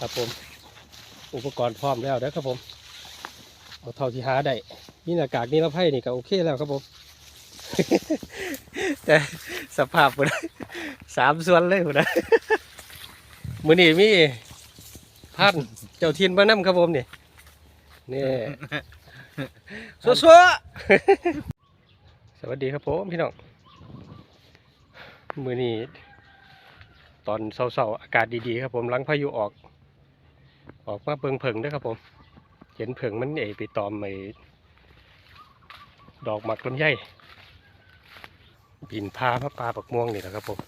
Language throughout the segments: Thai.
ครับผม อุปกรณ์พร้อมแล้วนะครับผม เอาเท่าที่หาได้มีหน้ากากนิรภัยนี่ก็โอเคแล้วครับผม แต่สภาพหมดสามส่วนเลยหมดนะมือนี่มีพันเจ้าทินมานำครับผมนี่นี่สัวสัวๆสวัสดีครับผมพี่น้อง มือนี้ตอนเศร้าๆอากาศดีๆครับผมหลังพายุออก ออกมาเบิงเผิงด้วยครับผม เห็นเผิงมันเอไปตอมไอ้ดอกหมักลำไยบินพาพระปลาปักม่วงนี่แหละครับผม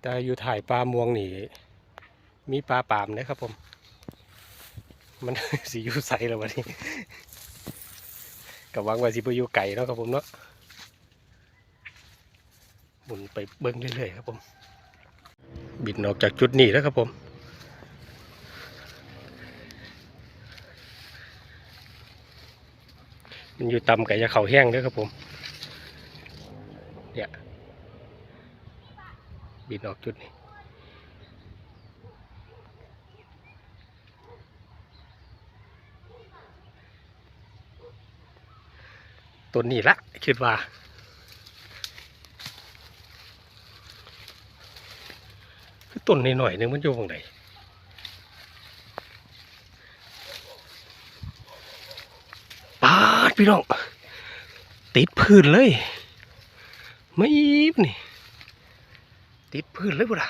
แต่อยู่ถ่ายปลาม่วงนี่ มีปลาปามนะครับผม มันสีอยู่ใสแล้ววันนี้กับวังว่าสิไปอยู่ไก่เนาะครับผมเนาะหมุนไปเบิ้งเรื่อยๆครับผม บินออกจากจุดนี้แล้วครับผม มันอยู่ต่ำกับยาเข่าแห้งด้วยครับผมเนี่ยบินออกจุดนี้ตัวนี้ละคิดว่า คือต้นนหน่อยๆหนึงมันอยู่ตรงไหนปาด พี่น้อง ติดพื้นเลยไม่อีบนี่ ติดพื้นเลยบุระ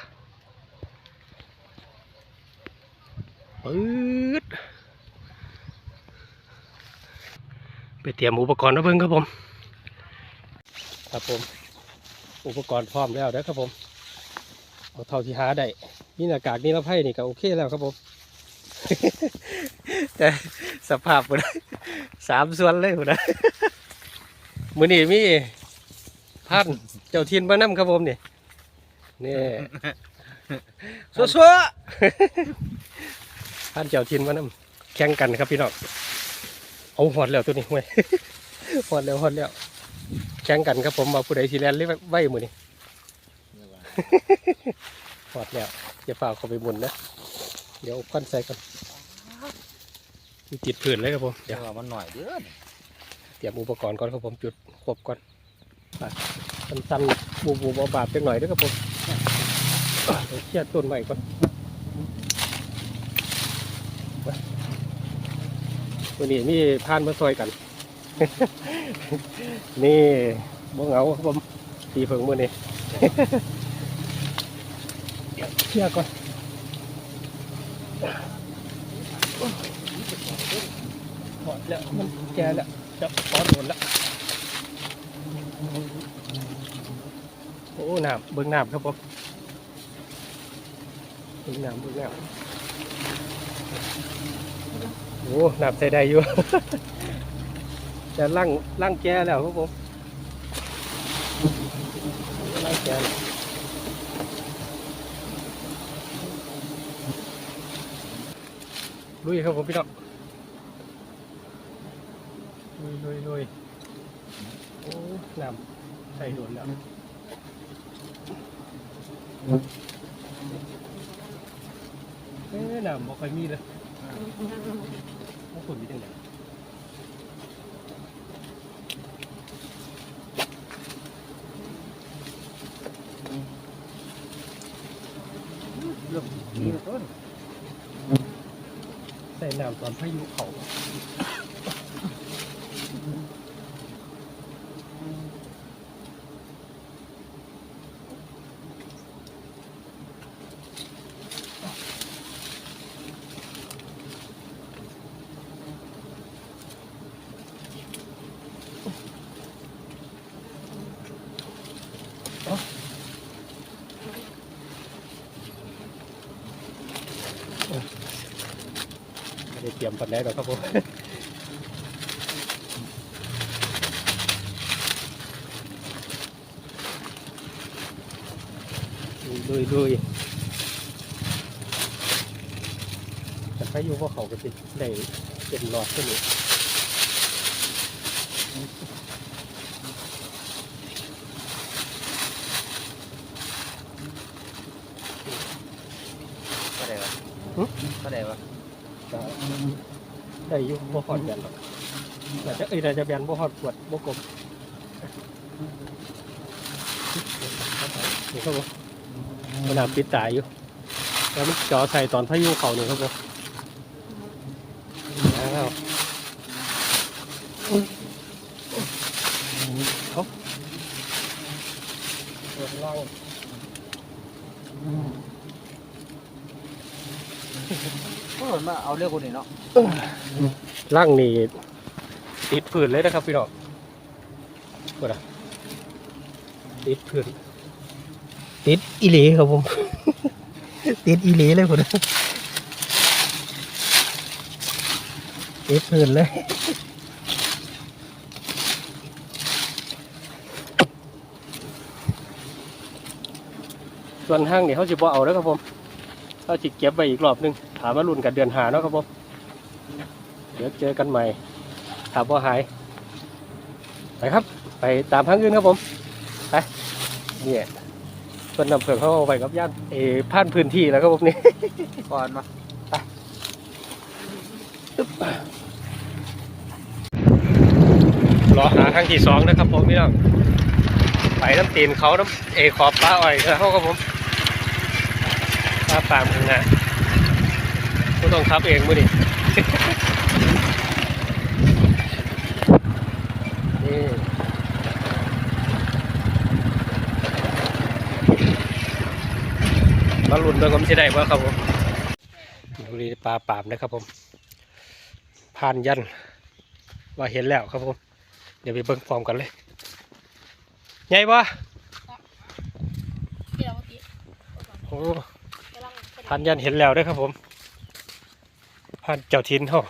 ปืดไปเตรียมอุปกรณ์มาเพิ่งครับผม ครับผม อุปกรณ์พร้อมแล้วนะครับผมเอาเท่าที่หาได้มีหน้ากากนิรภัยนี่ก็โอเคแล้วครับผม แต่สภาพหมด สามส่วนเลยหมดนะมือนี่มีพันเจ้าทินมานำครับผมนี่นี่สัวสัวๆพันเจ้าทินมานำแข่งกันครับพี่น้องเอาหอดแล้วตัวนี้เว้ยหอดแล้วหอดแล้ว แข่งกันครับผมมาผู้ใดสีแลนเรียกไว้มือนี่หอดแล้วอย่าฝ่าเข้าไปหมุนนะเดี๋ยวก้อนใส่กันมี ติดผื่นเลยครับผมเดี๋เดี๋ยยววมันหน่อยเด้อเตรียมอุปกรณ์ก่อนครับผมจุดควบก่อนสั้นสั้นๆบูบูบาบาดจังหน่อยเด้วยครับผมเดี๋ยวเคลียร์ต้นใหม่ก่อนไปวันนี้มีพานมาซอยกัน นี่บ่เหงาครับผมตีเพิ่งมือนี่เดี๋ยวเคลียร์ก่อนหมด แล้วมันแก่แล้วจะขอโดนแล้วโอ้หน้ำเบิ้งน้ำครับผมเบิ้งน้ำเบิ้งน้ำโอ้หน้ำใส่ได้อยู่ จะล่างล่างแก่แล้วครับผมล่างแก่แล้วลุยครับผมพี่น้อง ลุยลุยลุยโอ้น้ำใส่โดนแล้วเอ๊ะน้ำบ่ค่อยมีเลยโอ้ฝนมีจังไดนี่ต้นใส่น้ำตอนพายุเขา ไม่ได้เตรียมปันไดหรอกครับผมดุยดุยแต่ถ้าอยู่พวกเขาก็จะได้เป็นหลอดขึ้น อีกก็ได้ปะได้อยุ่บ่ฮอดแบนหรอกน่าจะเอ้ยน่าจะแบนบ่ฮอดปวดบ่กลมนี่ครับผมมันนาปิดตายอยู่ แล้วมันจ่อใส่ตอนพายุเข่าหนี่งครับผมอ้าวเขาเปิดล่า งโอ้ยมาเอาเรื่องคนนี้เนาะล่างนี่ติดผืนเลยนะครับพี่น้องกดอะติดผืนติดอีหลีครับผม ติดอีหลีเลยผมติดผืนเลยส่วนห้างนี่เขาสิบ่เอาแล้วครับผม เขาจิเก็บไว้อีกรอบหนึงถามมารุ่นกันเดือนหาเนาะครับผมเดี๋ยวเจอกันใหม่ถามว่าหายไปครับ ไปตามทางอื่นครับผมไปเนี่ยส่วนนำเผือกเขาเอาไปกับย่านเออผ่านพื้นที่แล้วครับผมนี่ก่อนมารอหาครั้งที่สองนะครับผมพี่น้องไปน้ำตีนเขาน้ำเออขอบปลาอ่อยเขาครับผม ปลาปามข้างหน้าก็ต้องทับเองมื้อนี้นี่มาลุ้นด้วยผมสิได้บ่ครับผมดูดีปลาปามนะครับผม ผ่านยัน ว่าเห็นแล้วครับผม เดี๋ยวไปเบิ่งฟอร์มกันเลยใหญ่ปะเดี๋ยวเมื่อกี้โอ้ กำลังเป็นพันยันเห็นแล้วเด้วยครับผมพันเจ้าทินเขา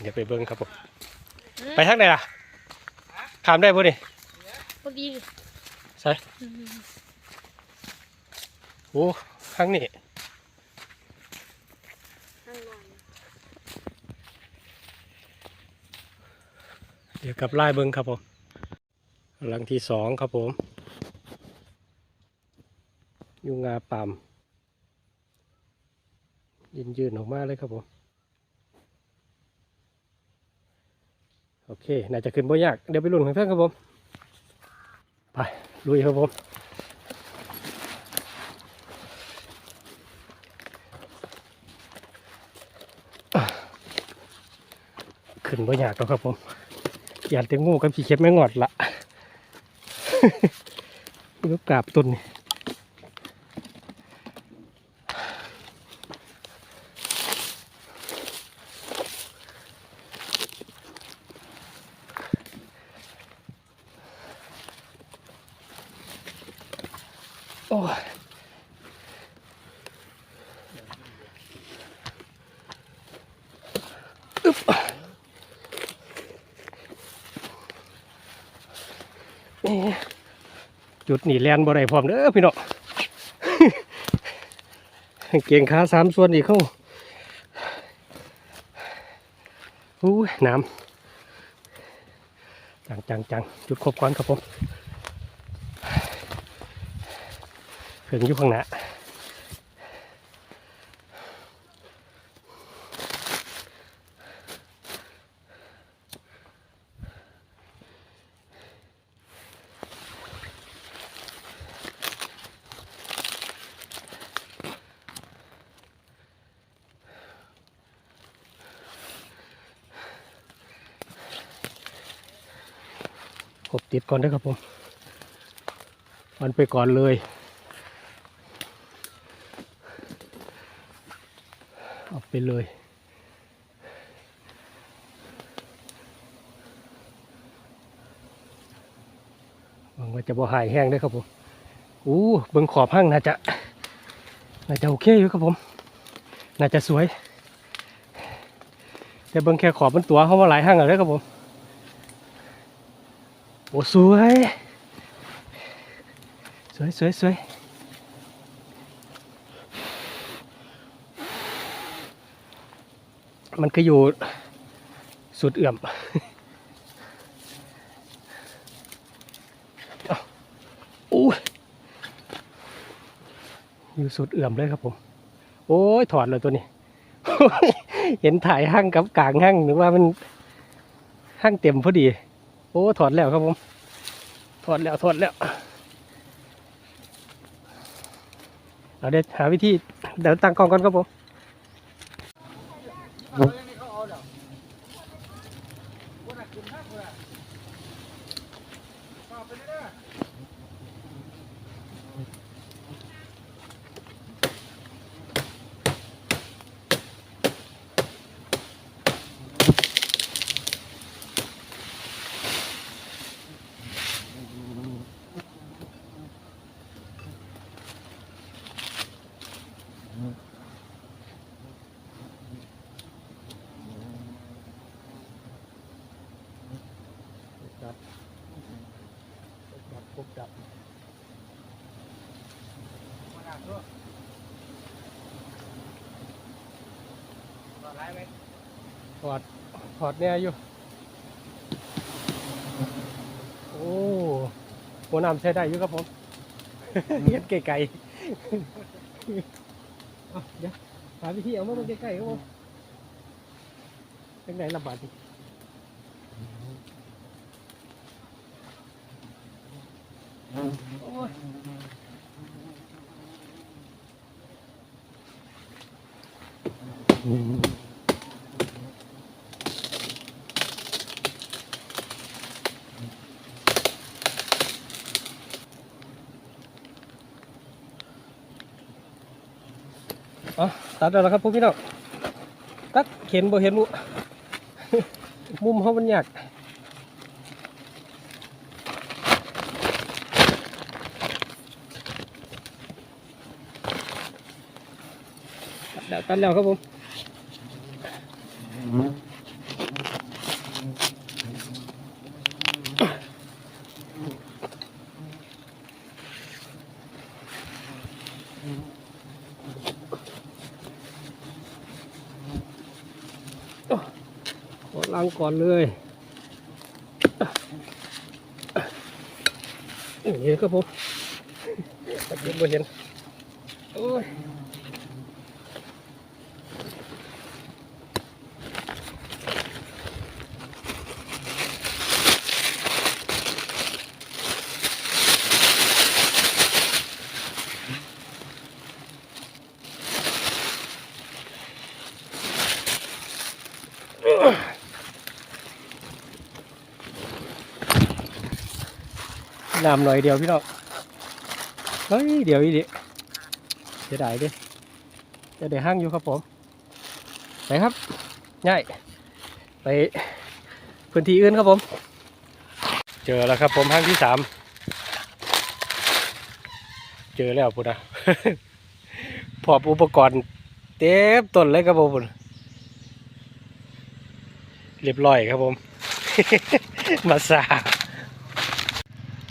เดี๋ยวไปเบิ่งครับผม ไปทางไหนล่ะขามได้ป่ะนี่เมื่อกี้ใช่โอ้ข้างนี้ข้างหน่อยเดี๋ยวกลับไล่เบิ่งครับผม หลังที่สองครับผมยุงงาป่ามยืนยืนออกมาเลยครับผม โอเค น่าจะขึ้นบ่ยาก เดี๋ยวไปลุ้นกันเพื่อนครับผม ไป ลุยครับผมขึ้นบ่ยากแล้วครับผมอยากจะงูกับขี้เข็บไม่งอดละ ลูกกราบต้นนี่โอ้ยอึ๊บนี่ จุดนี่แลนบ่ได้พร้อมเด้อพี่น้องเกียงขาสามส่วนอีกเข้าอู้น้ำจังจังจังจุดครบก่อนครับผมถึงอยู่ข้างหน้า ติดก่อนเด้ครับผมมันไปก่อนเลยเอาไปเลยหวังว่าจะบ่หายแห้งได้ครับผมอู้เบิ่งขอบห้างน่าจะน่าจะโอเคอยู่ครับผม น่าจะสวย แต่เบิ่งแค่ขอบมันตัวเขาว่าหลายห้างแล้วเด้อครับผม โอ้สวย สวยสวยสวยมันก็อยู่สุดเอื่อมอู้อยู่สุดเอื่อมเลยครับผม โอ้ยถอดเลยตัวนี้ เห็นถ่ายห้างกับกลางห้างหรือว่ามันห้างเต็มพอดี โอ้ถอดแล้วครับผม ถอดแล้วถอดแล้วเราเดี๋ยวหาวิธีเดี๋ยวตั้งกล้องก่อนครับผม ดับดับปุ๊บดับถอดถอดเนี่ยอยู่ โอ้หัวน้ำใช้ได้อยู่ครับผมเงียบไกลๆ เดี๋ยวหาวิธีเอามาเบิ่งใกล้ๆครับผมเป็นไงลำบากดิ เอาตัดแล้วครับพวกพี่น้องตัดเข็นบ่เห็นมุมุมเขามันยากตัดแล้วตัดแล้วครับผมางก่อนเลยนี่ครับผมตัดเห็นบ่เห็นโอ้ย น้ำหน่อยเดียวพี่น้องเฮ้ยเดี๋ยวอีดิเสียดายดิจะได้ห้างอยู่ครับผมไปครับง่ายไปพื้นที่อื่นครับผม เจอแล้วครับผมห้างที่สามเจอแล้วปุ่นนะพร้อมอุปกรณ์เต็มต้นเลยครับผมพุ่นเรียบร้อยครับผม มาสา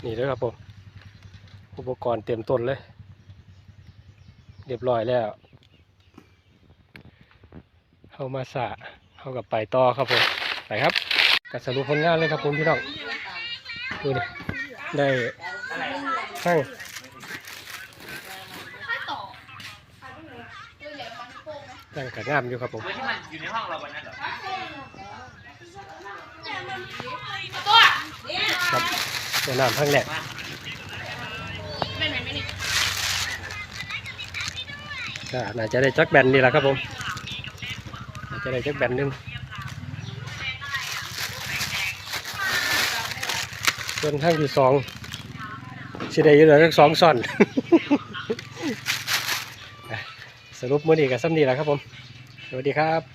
นี่ด้วยครับผม อุปกรณ์เต็มต้นเลย เรียบร้อยแล้วเข้ามาสะเข้ากับไปต่อครับผม ไปครับกัสรุปผลงานเลยครับผมพี่น้องดูนี่ได้ห้งนั่งกับงามอยู่ครับผมที่มันอยู่ในห้องเราวันนั้นเหรอ เดี๋ยวน้ำข้างแรกเป็นไหมไม่นี่ก็น่าจะได้จักแบนนี่แหละครับผมน่าจะได้จักแบนหนึงส่วนข้างที่สองสิได้อยู่เหลือทั้งสองซ่อนสรุปมื้อนี้กับซ้ำนี้แหละครับผม สวัสดีครับ